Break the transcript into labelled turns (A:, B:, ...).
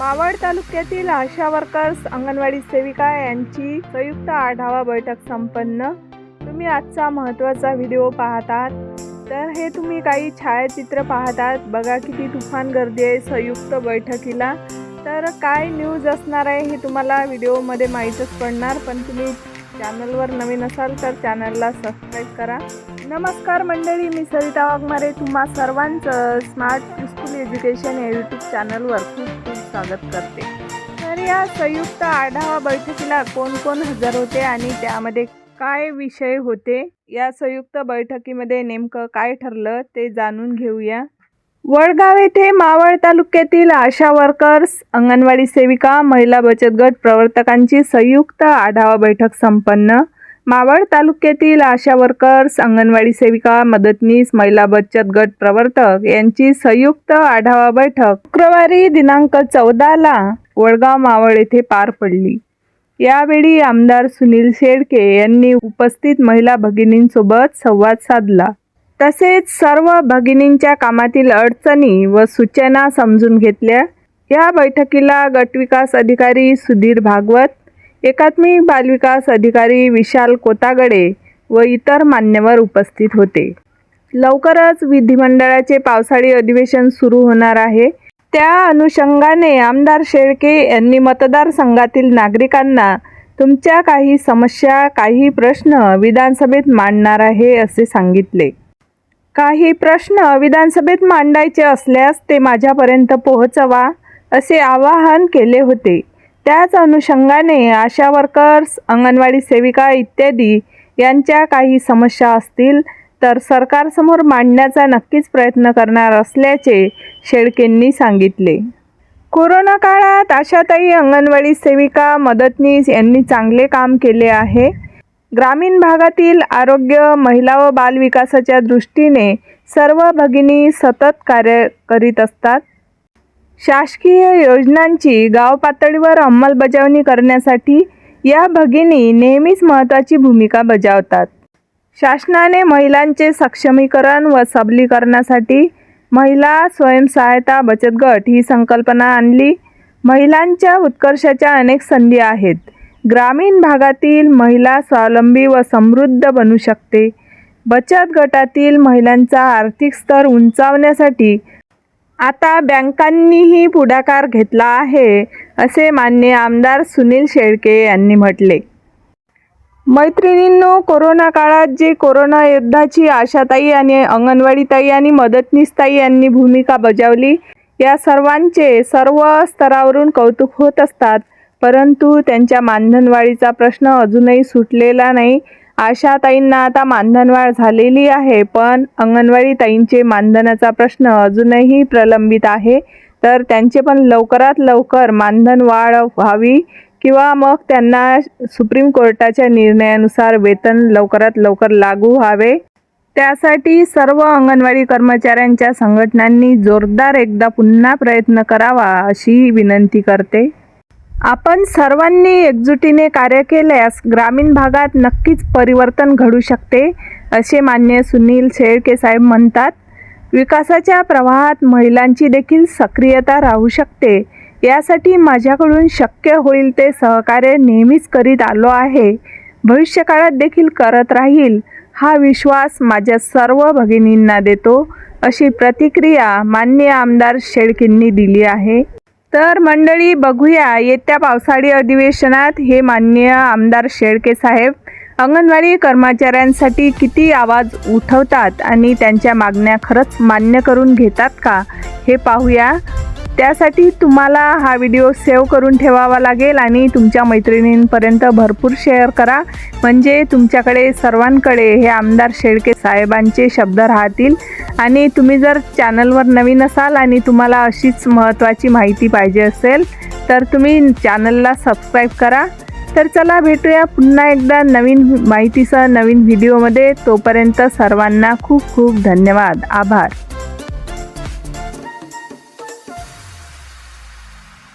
A: मावळ तालुक्यातील आशा वर्कर्स अंगणवाडी सेविका यांची संयुक्त आढावा बैठक संपन्न. तुम्ही आजचा महत्त्वाचा व्हिडिओ पाहतात. तर हे तुम्ही काही छायाचित्र पाहतात. बघा किती तुफान गर्दी आहे संयुक्त बैठकीला. तर काय न्यूज असणार आहे हे तुम्हाला व्हिडिओमध्ये माहीतच पडणार. पण तुम्ही चॅनलवर नवीन असाल तर चॅनलला सबस्क्राईब करा. नमस्कार मंडळी मी सरिता वाघमारे. तुम्हा सर्वांचं स्मार्ट स्कूल एज्युकेशन या यूट्यूब चॅनलवर खूप खूप स्वागत करते. तर या संयुक्त आढावा बैठकीला कोण कोण हजर होते आणि त्यामध्ये काय विषय होते? या संयुक्त बैठकीमध्ये नेमकं काय ठरलं ते जाणून घेऊया. वडगाव येथे मावळ तालुक्यातील आशा वर्कर्स अंगणवाडी सेविका महिला बचत गट प्रवर्तकांची संयुक्त आढावा बैठक संपन्न. मावळ तालुक्यातील आशा वर्कर्स अंगणवाडी सेविका मदतनीस महिला बचत गट प्रवर्तक यांची संयुक्त आढावा बैठक शुक्रवारी दिनांक चौदाला वडगाव मावळ येथे पार पडली. यावेळी आमदार सुनील शेळके यांनी उपस्थित महिला भगिनींसोबत संवाद साधला. तसेच सर्व भगिनींच्या कामातील अडचणी व सूचना समजून घेतल्या. या बैठकीला गटविकास अधिकारी सुधीर भागवत एकात्मिक बालविकास अधिकारी विशाल कोतागडे व इतर मान्यवर उपस्थित होते. लवकरच विधिमंडळाचे पावसाळी अधिवेशन सुरू होणार आहे. त्या अनुषंगाने आमदार शेळके यांनी मतदारसंघातील नागरिकांना तुमच्या काही समस्या काही प्रश्न विधानसभेत मांडणार आहे असे सांगितले. काही प्रश्न विधानसभेत मांडायचे असल्यास ते माझ्यापर्यंत पोहोचवा असे आवाहन केले होते. त्याच अनुषंगाने आशा वर्कर्स अंगणवाडी सेविका इत्यादी यांच्या काही समस्या असतील तर सरकारसमोर मांडण्याचा नक्कीच प्रयत्न करणार असल्याचे शेळकेंनी सांगितले. कोरोना काळात आशाताई अंगणवाडी सेविका मदतनीस यांनी चांगले काम केले आहे. ग्रामीण भागातील आरोग्य महिला व बालविकासाच्या दृष्टीने सर्व भगिनी सतत कार्य करीत असतात. शासकीय योजनांची गाव पातळीवर अंमलबजावणी करण्यासाठी या भगिनी नेहमीच महत्त्वाची भूमिका बजावतात. शासनाने महिलांचे सक्षमीकरण व सबलीकरणासाठी महिला स्वयंसहायता बचत गट ही संकल्पना आणली. महिलांच्या उत्कर्षाच्या अनेक संधी आहेत. ग्रामीण भागातील महिला स्वावलंबी व समृद्ध बनू शकते. बचत गटातील महिलांचा आर्थिक स्तर उंचावण्यासाठी आता बँकांनीही पुढाकार घेतला आहे असे मान्य आमदार सुनील शेळके यांनी म्हटले. मैत्रिणींनो कोरोना काळात जे कोरोना योद्धाची आशाताई आणि अंगणवाडीताई आणि मदतनीसताई यांनी भूमिका बजावली या सर्वांचे सर्व स्तरावरून कौतुक होत असतात परंतु त्यांच्या मानधनवाढीचा प्रश्न अजूनही सुटलेला नाही. आशाताईंना आता मानधनवाढ झालेली आहे पण अंगणवाडी ताईंचे मानधनाचा प्रश्न अजूनही प्रलंबित आहे. तर त्यांचे पण लवकरात लवकर मानधन वाढ व्हावी किंवा मग त्यांना सुप्रीम कोर्टाच्या निर्णयानुसार वेतन लवकरात लवकर लागू व्हावे. त्यासाठी सर्व अंगणवाडी कर्मचाऱ्यांच्या संघटनांनी जोरदार एकदा पुन्हा प्रयत्न करावा अशी विनंती करते. आपण सर्वांनी एकजुटीने कार्य केल्यास ग्रामीण भागात नक्कीच परिवर्तन घडू शकते असे मान्य सुनील शेळके साहेब म्हणतात. विकासाच्या प्रवाहात महिलांची देखील सक्रियता राहू शकते. यासाठी माझ्याकडून शक्य होईल ते सहकार्य नेहमीच करीत आलो आहे. भविष्यकाळात देखील करत राहील. हा विश्वास माझ्या सर्व भगिनींना देतो अशी प्रतिक्रिया मान्य आमदार शेळकेंनी दिली आहे. तर मंडळी बघूया. येत्या पावसाळी अधिवेशनात हे मान्य आमदार शेळके साहेब अंगणवाडी कर्मचाऱ्यांसाठी किती आवाज उठवतात आणि त्यांच्या मागण्या खरंच मान्य करून घेतात का हे पाहूया. त्यासाठी तुम्हाला हा व्हिडिओ सेव्ह करून ठेवावा लागेल आणि तुमच्या मैत्रिणींपर्यंत भरपूर शेअर करा. म्हणजे तुमच्याकडे सर्वांकडे हे आमदार शेळके साहेबांचे शब्द राहतील. आणि तुम्ही जर चॅनलवर नवीन असाल आणि तुम्हाला अशीच महत्त्वाची माहिती पाहिजे असेल तर तुम्ही चॅनलला सबस्क्राईब करा. तर चला भेटूया पुन्हा एकदा नवीन माहितीसह नवीन व्हिडिओमध्ये. तोपर्यंत सर्वांना खूप खूप धन्यवाद. आभार.